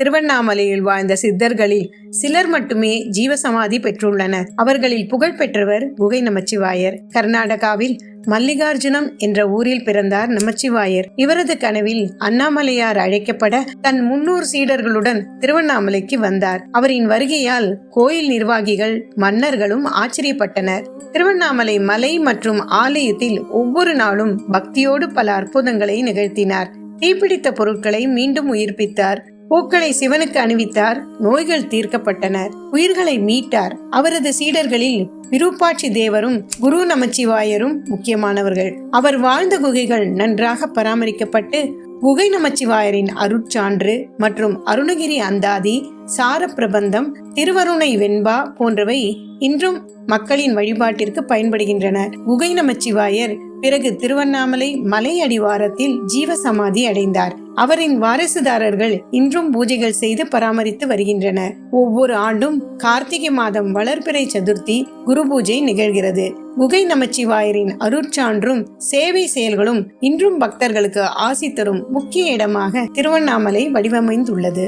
திருவண்ணாமலையில் வாழ்ந்த சித்தர்களில் சிலர் மட்டுமே ஜீவசமாதி பெற்றுள்ளனர். அவர்களில் புகழ்பெற்றவர் குகை நமச்சிவாயர். கர்நாடகாவில் மல்லிகார்ஜுனம் என்ற ஊரில் பிறந்தார் நமச்சிவாயர். இவரது கனவில் அண்ணாமலையார் அழைக்கப்பட தன் முன்னூறு சீடர்களுடன் திருவண்ணாமலைக்கு வந்தார். அவரின் வருகையால் கோயில் நிர்வாகிகள் மன்னர்களும் ஆச்சரியப்பட்டனர். திருவண்ணாமலை மலை மற்றும் ஆலயத்தில் ஒவ்வொரு நாளும் பக்தியோடு பல அற்புதங்களை நிகழ்த்தினார். தீப்பிடித்த பொருட்களை மீண்டும் உயிர்ப்பித்தார். பூக்களை சிவனுக்கு அணிவித்தார். நோய்கள் தீர்க்கப்பட்டனர். உயிர்களை மீட்டார். அவரது சீடர்களில் விருப்பாட்சி தேவரும் குரு நமச்சிவாயரும் முக்கியமானவர்கள். அவர் வாழ்ந்த குகைகள் நன்றாக பராமரிக்கப்பட்டு குகை நமச்சிவாயரின் அருட்சான்று மற்றும் அருணகிரி அந்தாதி சார பிரபந்தம் திருவருணை வெண்பா போன்றவை இன்றும் மக்களின் வழிபாட்டிற்கு பயன்படுகின்றன. குகை நமச்சிவாயர் பிறகு திருவண்ணாமலை மலை அடிவாரத்தில் ஜீவசமாதி அடைந்தார். அவரின் வாரிசுதாரர்கள் இன்றும் பூஜைகள் செய்து பராமரித்து வருகின்றனர். ஒவ்வொரு ஆண்டும் கார்த்திகை மாதம் வளர்பிறை சதுர்த்தி குரு பூஜை நிகழ்கிறது. குகை நமச்சிவாயரின் அருட்சான்றும் சேவை செயல்களும் இன்றும் பக்தர்களுக்கு ஆசி தரும் முக்கிய இடமாக திருவண்ணாமலை வடிவமைந்துள்ளது.